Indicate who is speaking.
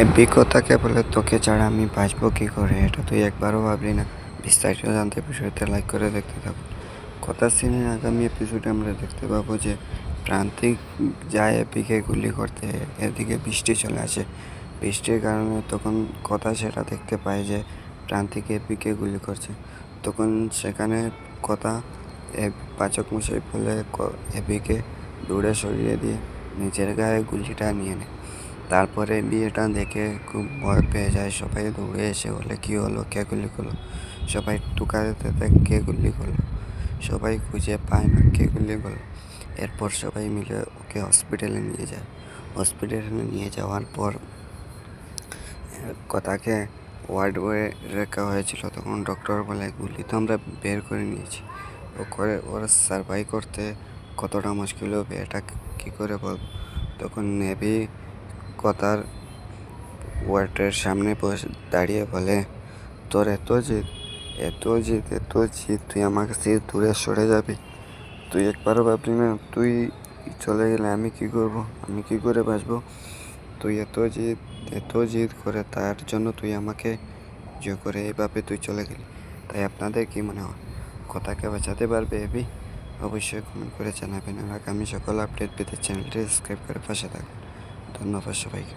Speaker 1: অভিজ্ঞতাকে বলে তোকে ছাড়া আমি বাঁচবো কী করে? এটা তুই একবারও ভাবলি না। বিস্তারিত জানতে বিষয়টা লাইক করে দেখতে থাকুন কথা সিনের আগামী এপিসোডে আমরা দেখতে পাবো যে প্রান্তিক যায় এপিকে গুলি করতে এদিকে বৃষ্টি চলে আসে। বৃষ্টির কারণে তখন কথা সেটা দেখতে পায় যে প্রান্তিক এপিকে গুলি করছে। তখন সেখানে কথা পাচক মশাই বলে এপিকে দূরে সরিয়ে দিয়ে নিজের গায়ে গুলিটা নিয়ে নেয় তারপরে বিয়েটা দেখে খুব ভয় পেয়ে যায়। সবাই দৌড়ে এসে বলে, কী হলো? কে গুলি করল? সবাই টুকাতে কে গুলি করল? সবাই খুঁজে পায় না কে গুলি করল। এরপর সবাই মিলে ওকে হসপিটালে নিয়ে যায়। হসপিটালে নিয়ে যাওয়ার পর, কথাকে ওয়ার্ড বয়ে রাখা হয়েছিল। তখন ডক্টর বলে, গুলি তো আমরা বের করে নিয়েছি। ও করে, ওর সার্ভাই করতে কতটা মুশকিল হবে, এটা কী করে বল? তখন নেভি কথার ওয়ার্ডের সামনে বসে দাঁড়িয়ে বলে, তোর এত জিদ এত জিদ এত জিদ, তুই আমার কাছে দূরে সরে যাবি? তুই একবারও ভাবলি না? তুই চলে গেলে আমি কি করব? আমি কি করে বাঁচবো? তুই এত জিদ এত জিদ করে তার জন্য তুই আমাকে জয় করে এইভাবে তুই চলে গেলি। তাই আপনাদের কি মনে হয়? কথাকে বাঁচাতে পারবে এবি? অবশ্যই কমেন্ট করে জানাবেন। আর আগামী সকল আপডেট পেতে চ্যানেলটি সাবস্ক্রাইব করে পাশে থাকবেন እና ፈሽ ባይክ